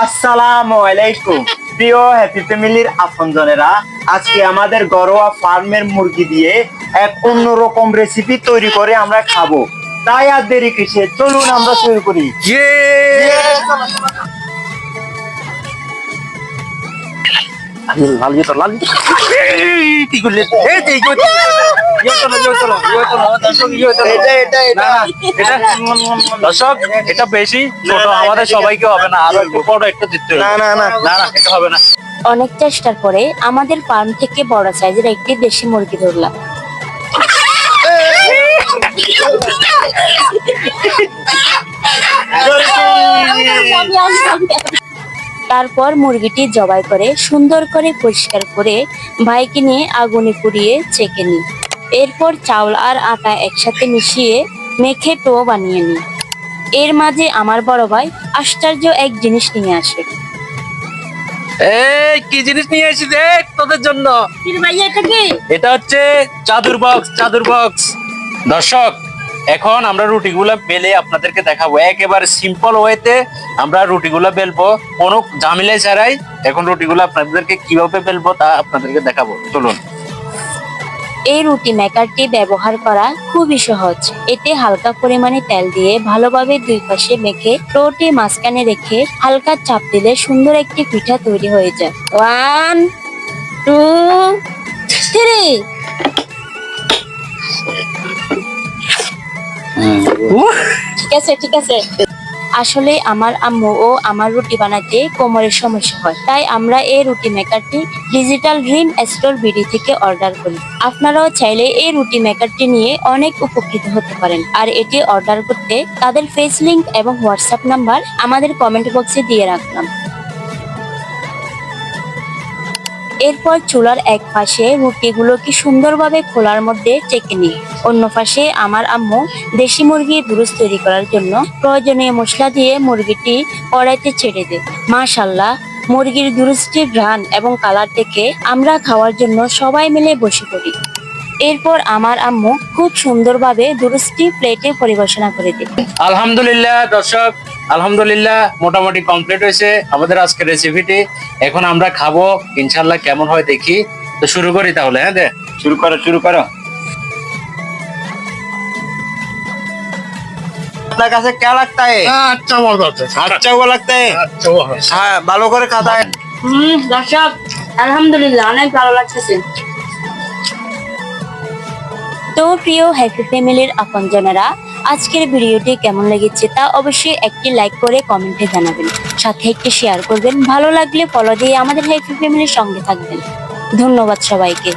আসসালামু আলাইকুম। প্রিয় হ্যাপি ফ্যামিলির আপনজনেরা আজকে আমাদের ঘরোয়া ফার্মের মুরগি দিয়ে এক অন্যরকম রেসিপি তৈরি করে আমরা খাব। তাই আর দেরি কিসে? চলুন আমরা শুরু করি। ইয়ে ইয়ে ইয়ে ইয়ে অনেক চেষ্টার পরে আমাদের ফার্ম থেকে বড় সাইজের একটি দেশি মুরগি ধরলাম তারপর মুরগিটি জবাই করে সুন্দর করে পরিষ্কার করে ভাইকে নিয়ে আগুনে পুড়িয়ে চেকে নিই। এরপর চাউল আর আটা একসাথে মিশিয়ে মেখে টো বানিয়ে নিই। এর মাঝে আমার বড় ভাই আশ্চর্য এক জিনিস নিয়ে আসে। এই কি জিনিস নিয়ে এসেছি দেখ তোদের জন্য। ভাইয়া এটা কি? এটা হচ্ছে চাদুর বক্স চাদুর বক্স। দর্শক এখন আমরা রুটিগুলো বেলে আপনাদেরকে দেখাবো। একেবারে সিম্পল ওয়েতে আমরা রুটিগুলো বেলবো। কোনো ঝামেলা ছাড়াই এখন রুটিগুলো আপনাদেরকে কীভাবে বেলবো তা আপনাদেরকে দেখাবো। চলুন। এই রুটি মেকারটি ব্যবহার করা খুবই সহজ। এতে হালকা পরিমাণে তেল দিয়ে ভালোভাবে দুই পাশে মেখে রুটি মাঝখানে রেখে হালকা চাপ দিলে সুন্দর একটি পিঠা তৈরি হয়ে যায়। ওয়ান টু থ্রি ঠিক আছে ঠিক আছে। আসলে আমার আম্মু ও আমার রুটি বানাতে কোমরের সমস্যা হয়। তাই আমরা এই রুটি মেকারটি ডিজিটাল ড্রিম স্টোর বিডি থেকে অর্ডার করি। আপনারাও চাইলে এই রুটি মেকারটি নিয়ে অনেক উপকৃত হতে পারেন। আর এটি অর্ডার করতে তাদের ফেস লিঙ্ক এবং হোয়াটসঅ্যাপ নাম্বার আমাদের কমেন্ট বক্সে দিয়ে রাখলাম। এরপর চুলার এক পাশে রুটিগুলোকে সুন্দরভাবে খোলার মধ্যে চেকে নিই। অন্য পাশে আমার আম্মু দেশি মুরগির দুরুস তৈরি করার জন্য প্রয়োজনীয় মশলা দিয়ে মুরগিটি কড়াইতে ছেড়ে দেয়। মাশাল্লাহ মুরগির দুরুসটির ঘ্রাণ এবং কালার দেখে আমরা খাওয়ার জন্য সবাই মিলে বসে পড়ি। এরপর আমার আম্মু খুব সুন্দরভাবে দুরুসটি প্লেটে পরিবেশনা করে দেয়। আলহামদুলিল্লাহ, দর্শক আলহামদুলিল্লাহ মোটামুটি কমপ্লিট হয়েছে আমাদের আজকের রেসিপিটি এখন আমরা খাবো ইনশাল্লাহ কেমন হয় দেখি তো শুরু করি তাহলে হ্যাঁ দে শুরু করো শুরু করো আপনার কাছে কে লাগতা है আচ্ছা মজা আছে अच्छा वो लगता है আচ্ছা হ্যাঁ ভালো করে খাতা है হুম দর্শক আলহামদুলিল্লাহ অনেক ভালো লাগতেছে তো প্রিয় হ্যাপি ফ্যামিলির আপনজনেরা আজকের ভিডিওটি কেমন লেগেছে তা অবশ্যই একটি লাইক করে কমেন্টে জানাবেন। সাথে একটি শেয়ার করবেন। ভালো লাগলে ফলো দিয়ে আমাদের হ্যাপি ফ্যামিলির সঙ্গে থাকবেন। ধন্যবাদ সবাইকে।